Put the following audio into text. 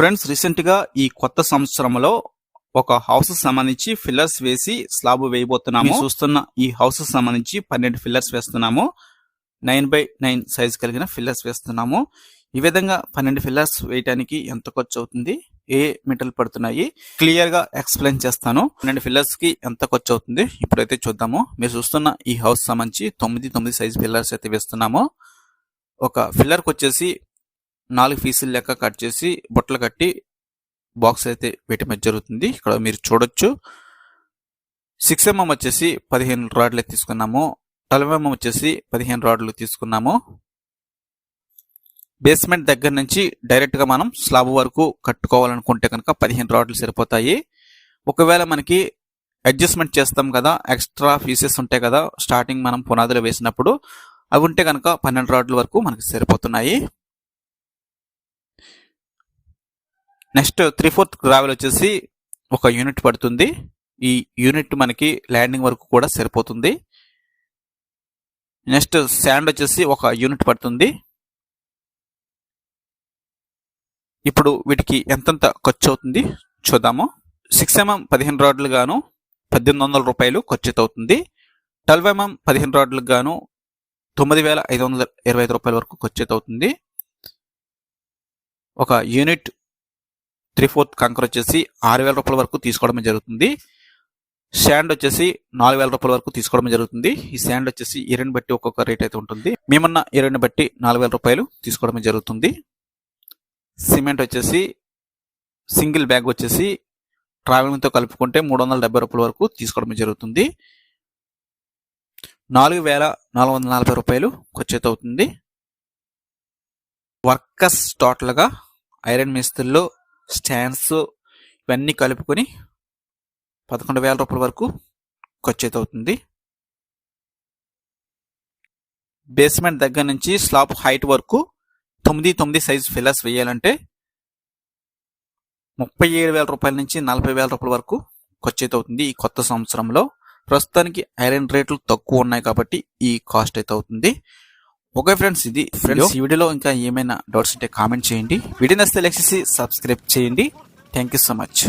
Friends రీసెంట్గా ఈ కొత్త సంవత్సరంలో ఒక హౌస్ సంబంధించి ఫిల్లర్స్ వేసి స్లాబ్ వేయబోతున్నాము. చూస్తున్న ఈ హౌస్ సంబంధించి పన్నెండు ఫిల్లర్స్ వేస్తున్నాము. నైన్ బై నైన్ సైజ్ కలిగిన ఫిల్లర్స్ వేస్తున్నాము. ఈ విధంగా పన్నెండు ఫిల్లర్స్ వేయటానికి ఎంత ఖర్చు అవుతుంది? ఏ మెటల్ పడుతున్నాయి? క్లియర్గా ఎక్స్ప్లెయిన్ చేస్తాను. పన్నెండు ఫిల్లర్స్కి ఎంత ఖర్చు అవుతుంది? ఇప్పుడైతే చూద్దాము. మీరు చూస్తున్న ఈ హౌస్ సంబంధించి తొమ్మిది తొమ్మిది సైజ్ ఫిల్లర్స్ అయితే వేస్తున్నాము. ఒక ఫిల్లర్కి వచ్చేసి నాలుగు పీసులు లెక్క కట్ చేసి బుట్టలు కట్టి బాక్స్ అయితే వేయటం జరుగుతుంది. ఇక్కడ మీరు చూడొచ్చు. సిక్స్ ఎంఎం వచ్చేసి పదిహేను రాడ్లు తీసుకున్నాము. ట్వెల్వ్ ఎంఎం వచ్చేసి పదిహేను రాడ్లు తీసుకున్నాము. బేస్మెంట్ దగ్గర నుంచి డైరెక్ట్గా మనం స్లాబ్ వరకు కట్టుకోవాలనుకుంటే కనుక పదిహేను రాడ్లు సరిపోతాయి. ఒకవేళ మనకి అడ్జస్ట్మెంట్ చేస్తాం కదా ఎక్స్ట్రా పీసెస్ ఉంటాయి కదా స్టార్టింగ్ మనం పునాదులు వేసినప్పుడు అవి ఉంటే కనుక పన్నెండు రాడ్ల వరకు మనకి సరిపోతున్నాయి. నెక్స్ట్ త్రీ ఫోర్త్ గ్రావెల్ వచ్చేసి ఒక యూనిట్ పడుతుంది. ఈ యూనిట్ మనకి ల్యాండింగ్ వరకు కూడా సరిపోతుంది. నెక్స్ట్ శాండ్ వచ్చేసి ఒక యూనిట్ పడుతుంది. ఇప్పుడు వీటికి ఎంతెంత ఖర్చు అవుతుంది చూద్దాము. సిక్స్ ఎంఎం పదిహేను రాడ్లు గాను పద్దెనిమిది వందల రూపాయలు ఖర్చు అవుతుంది ట్వెల్వ్ ఎంఎం పదిహేను రాడ్లకు గాను తొమ్మిది వేల ఐదు వందల ఇరవై ఐదు రూపాయల వరకు ఖర్చు అవుతుంది ఒక యూనిట్ త్రీ ఫోర్త్ కంకర్ వచ్చేసి ఆరు వేల రూపాయల వరకు తీసుకోవడం జరుగుతుంది. శాండ్ వచ్చేసి నాలుగు వేల రూపాయల వరకు తీసుకోవడం జరుగుతుంది. ఈ శాండ్ వచ్చేసి ఇరని బట్టి ఒక్కొక్క రేట్ అయితే ఉంటుంది. మేమన్న ఇరని బట్టి నాలుగు వేల రూపాయలు తీసుకోవడం జరుగుతుంది. సిమెంట్ వచ్చేసి సింగిల్ బ్యాగ్ వచ్చేసి ట్రావెలింగ్తో కలుపుకుంటే మూడు వందల డెబ్బై రూపాయల వరకు తీసుకోవడం జరుగుతుంది. నాలుగు వేల నాలుగు వందల నలభై రూపాయలు ఖర్చు అవుతుంది. వర్కర్స్ టోటల్గా ఐరన్ మిస్త్రీలో స్టాండ్స్ ఇవన్నీ కలుపుకొని పదకొండు వేల రూపాయల వరకు ఖర్చు అయితే అవుతుంది బేస్మెంట్ దగ్గర నుంచి స్లాబ్ హైట్ వరకు తొమ్మిది తొమ్మిది సైజ్ ఫిల్లర్స్ వేయాలంటే ముప్పై ఏడు వేల రూపాయల నుంచి నలభై వేల రూపాయల వరకు ఖర్చు అయితే అవుతుంది ఈ కొత్త సంవత్సరంలో. ప్రస్తుతానికి ఐరన్ రేట్లు తక్కువ ఉన్నాయి కాబట్టి ఈ కాస్ట్ అయితే అవుతుంది ఓకే ఫ్రెండ్స్ ఇది ఫ్రెండ్స్ ఈ వీడియోలో ఇంకా ఏమైనా డౌట్స్ ఉంటే కామెంట్ చేయండి. వీడియో నచ్చితే లెక్సేసి సబ్స్క్రైబ్ చేయండి. Thank you so much